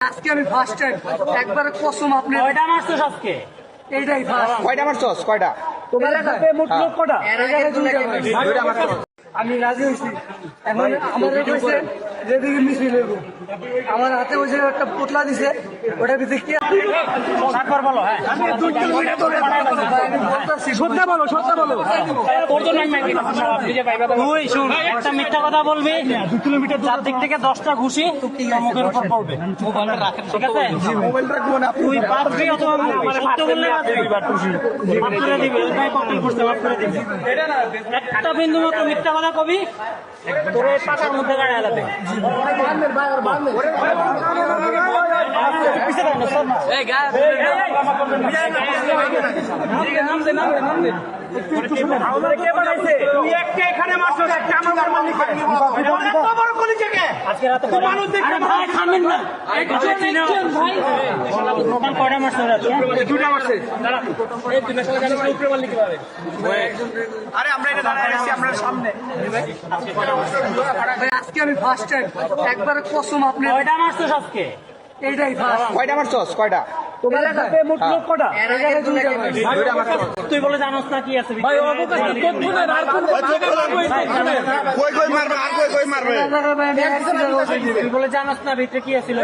আজকে আমি first time একবারে কসম আপনি কয়টা মারছো আজকে? এইটাই ফার্স্ট কয়টা মারছস কয়টা? তোমার কাছে মোট লোক কয়টা আমি রাজি হইছি এখন আমাদের কইছে যেদিকে মিছিল হইব। আমার হাতে ওই যে একটা পোটলা দিছে ওটা ভিতরে কি বলো হ্যাঁ। সত্যি বলো সত্যি বলো। তুই শুন একটা মিথ্যা কথা বলবি দু কিলোমিটার চার দিক থেকে দশটা ঘুষি মুখের উপর পড়বে। ঠিক আছে? মোবাইল রাখব না তুই পারবি অথবা সত্য বললে পারবি মাফ করে দিবি ভাই কমপ্লেন করতে মাফ করে দিবি। একটা বিন্দু মতো মিথ্যা কথা কবি তোর পাকার মধ্যে গাড়ি আলাদা। পিছিয়ে এখানে না, একটা আমার আজকে রাতে আরে ভাই থামেন না। আজকে চিনো ভাই দোকান কয়টা মারছো আজকে দুইটা মারছে এই দিনে সবাই জানো উপরে মারলি কীভাবে আরে আমরা এটা দাঁড়ায় আছি আমরা সামনে। আজকে আমি ফার্স্ট টাইম একবারে কসম আপনি কয়টা মারছো আজকে? এইটাই ফার্স্ট কয়টা কয়টা? তোমার সাথে মোট লোক কটা তুই বলে জানোস না কি আছে ভাই অবকাশ তথ্য নেই আর কোন কই কই মারবে আর কই কই মারবে তুই বলে জানোস না ভিতরে কি আছিল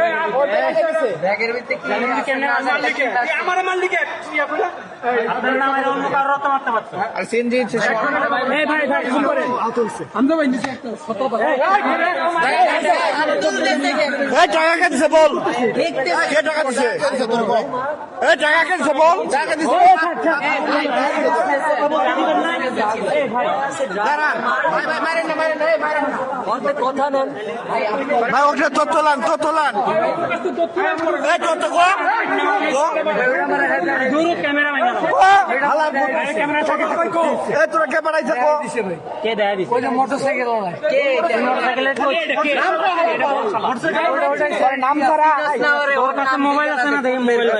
ব্যাগের ভিতরে কি কেমনে আমার মালিক আপনার নাম অন্য কারোর রক্ত মারতে পারতো আর সিনজি এই ভাই ভাই ফোন করে এই টাকা কে দিছে বল। কে টাকা দিছে এই টাকা কে দিছে বল টাকা দিছে ভাই দাঁড়ান কথা নেন। ভাই ওটা তো তোলান এই তো তো কো দূর ক্যামেরা মাইনা হালা ক্যামেরা থাকে কো এই তোরা কে বাড়াইছে কে দেয় দিছে মোটরসাইকেল কে মোটরসাইকেলের নাম করা তোর কাছে মোবাইল আছে না দেখি মোবাইল